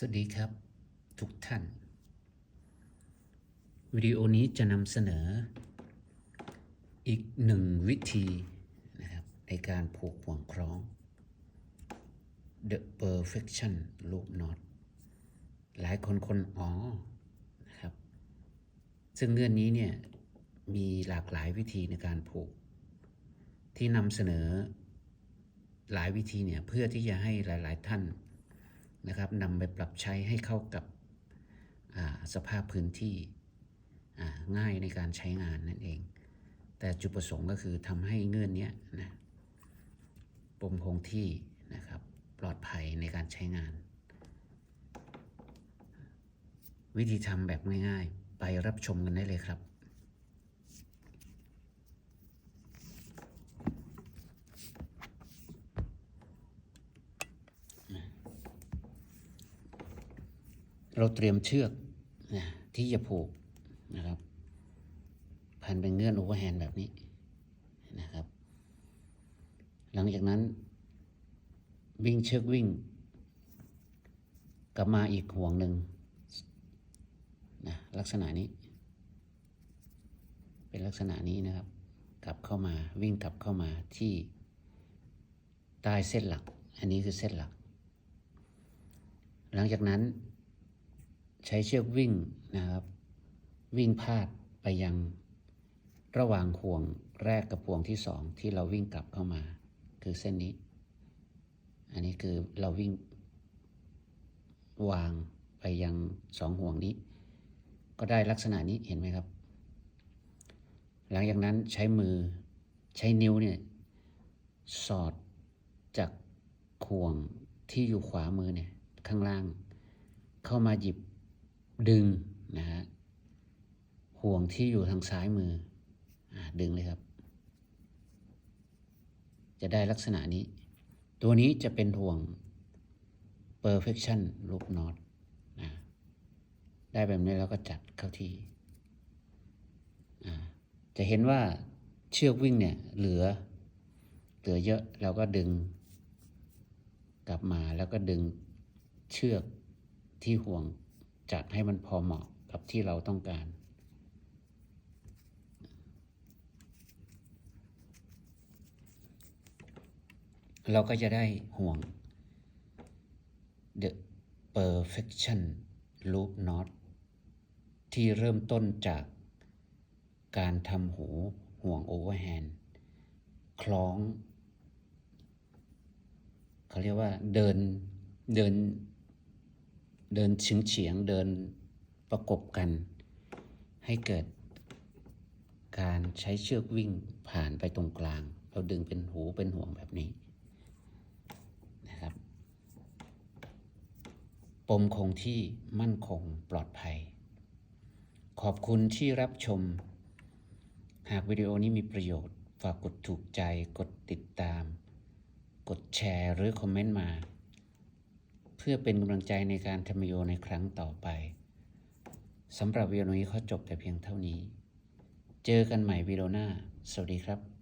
สวัสดีครับ ทุกท่าน วิดีโอนี้จะนำเสนอ อีกหนึ่งวิธีนะครับในการผูกห่วงคล้อง The Perfection Loop Knot หลายคนคนอ๋อนะครับ ซึ่งเงื่อนนี้เนี่ยมีหลากหลายวิธีในการผูก ที่นำเสนอหลายวิธีเนี่ยเพื่อที่จะให้หลาย ๆ ท่าน นะครับนำไปปรับใช้ให้เข้ากับสภาพพื้นที่ง่ายในการใช้งานนั่นเอง แต่จุดประสงค์ก็คือทำให้เงื่อนนี้นะปมคงที่นะครับปลอดภัยในการใช้งาน วิธีทำแบบง่ายๆ ไปรับชมกันได้เลยครับ เราเตรียมเชือกนะที่จะผูกนะครับ พันเป็นเงื่อนโอเวอร์แฮนด์แบบนี้นะครับ หลังจากนั้น วิ่งเชือกวิ่ง กลับมาอีกห่วงหนึ่งนะลักษณะนี้ เป็นลักษณะนี้นะครับ กลับเข้ามาวิ่งกลับเข้ามาที่ใต้เส้นหลัก อันนี้คือเส้นหลัก หลังจากนั้น ใช้เชือกวิ่งนะครับ วิ่งพาดไปยังระหว่างห่วงแรกกับห่วงที่สองที่เราวิ่งกลับเข้ามา คือเส้นนี้ อันนี้คือเราวิ่ง วางไปยังสองห่วงนี้ ก็ได้ลักษณะนี้เห็นไหมครับ หลังจากนั้นใช้มือใช้นิ้วเนี่ยสอดจากห่วงที่อยู่ขวามือเนี่ยข้างล่าง เข้ามาหยิบ ดึงนะฮะห่วงที่อยู่ทางซ้ายมืออดึงเลยครับ จะได้ลักษณะนี้ ตัวนี้จะเป็นห่วง perfection loop knot นะได้แบบนี้แล้วก็จัดเข้าที่ จะเห็นว่าเชือกวิ่งเนี่ยเหลือ เหลือเยอะเราก็ดึง กลับมาแล้วก็ดึงเชือกที่ห่วง จัดให้มันพอเหมาะกับที่เราต้องการ เราก็จะได้ห่วง The Perfection Loop Knot ที่เริ่มต้นจากการทำหูห่วง Overhand คล้อง เขาเรียกว่าเดินเดิน เดินเฉียงเฉียงเดินประกบกัน ให้เกิดการใช้เชือกวิ่งผ่านไปตรงกลาง เราดึงเป็นหูเป็นห่วงแบบนี้นะครับ ปมคงที่มั่นคงปลอดภัย ขอบคุณที่รับชม หากวิดีโอนี้มีประโยชน์ ฝากกดถูกใจกดติดตาม กดแชร์หรือคอมเมนต์มา เพื่อเป็นกำลังใจในการทำโยในครั้งต่อไปสำหรับวิดีโอนี้เขาจบแต่เพียงเท่านี้ เจอกันใหม่วิดีโอหน้า สวัสดีครับ